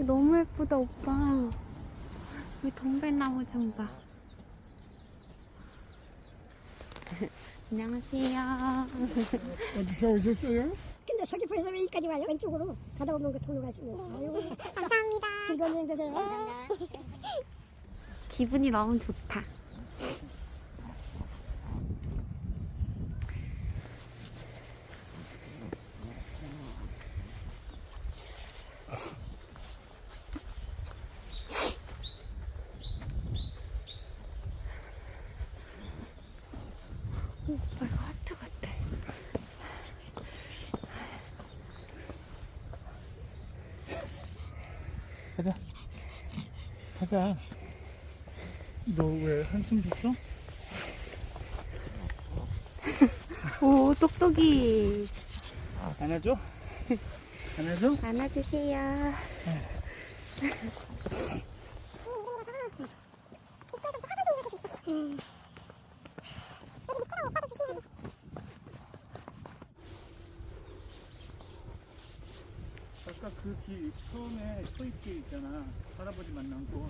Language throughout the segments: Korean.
너무 예쁘다 오빠. 이 동백나무 좀 봐. 안녕하세요. 어디서 오셨어요? 근데 서귀포에서 왜 여기까지 와요? 왼쪽으로 가다 보면 그 통로가 있습니다. 아이고, 감사합니다. 즐거운 여행 되세요. 기분이 너무 좋다. 오, 오빠 이거 하트 같아. 가자. 가자. 너 왜 한숨 쉬었어? 오, 똑똑이. 안아줘? 안아줘? 안아주세요. 그 길 처음에 소입길 있잖아. 할아버지 만난 거.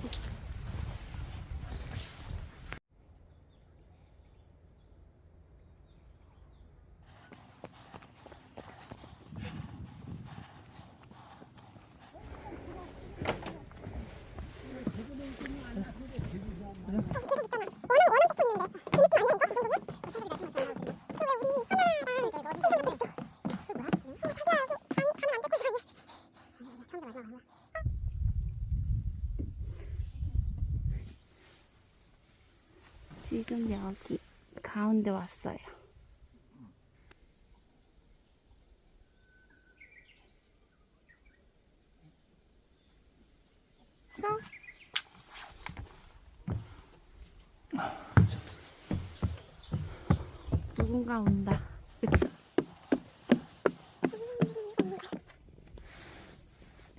지금 여기 가운데 왔어요. 서? 누군가 온다. 그치?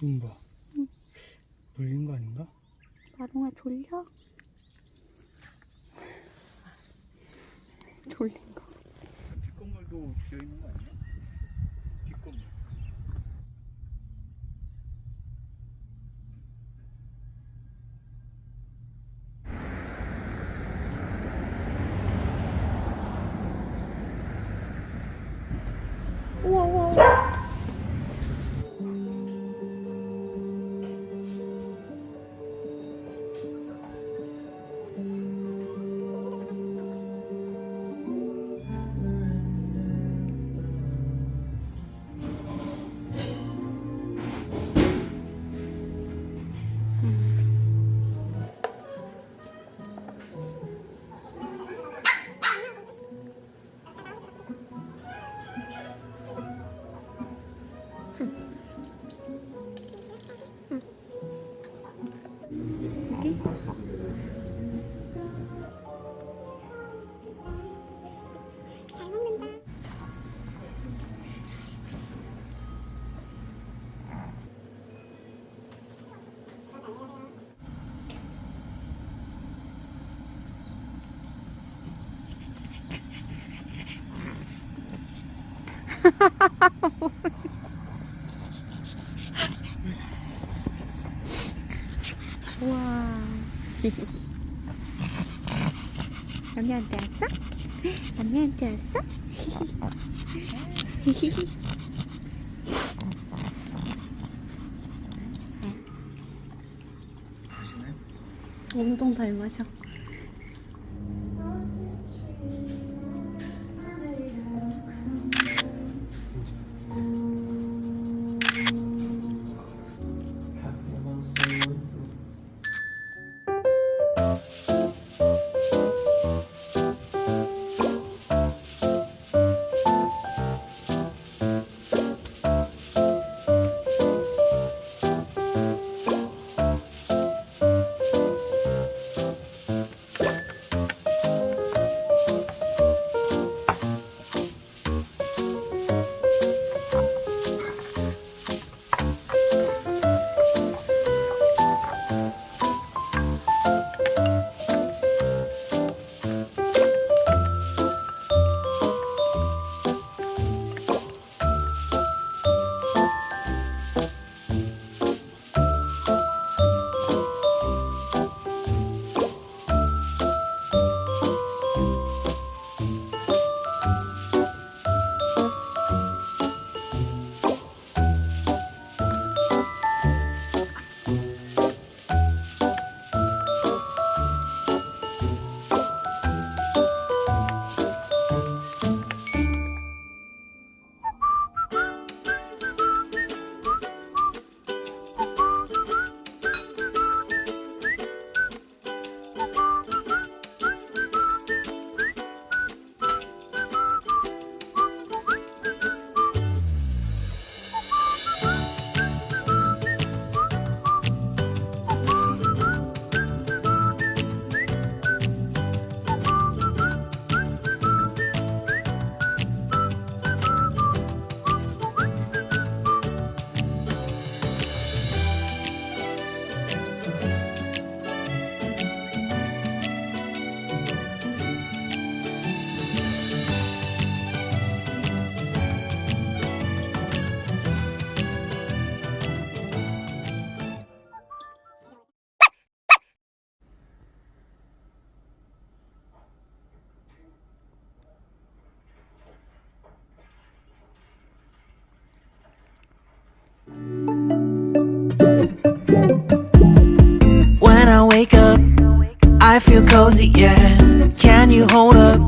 눈 봐. 물린 거 아닌가? 마롱아 졸려? 졸린 거. 뒷건물도 비어 있는 거 아니야? 우와. 언니한테 왔어? 언니한테 왔어? 엄청 잘 마셔. Feel cozy, yeah. Can you hold up?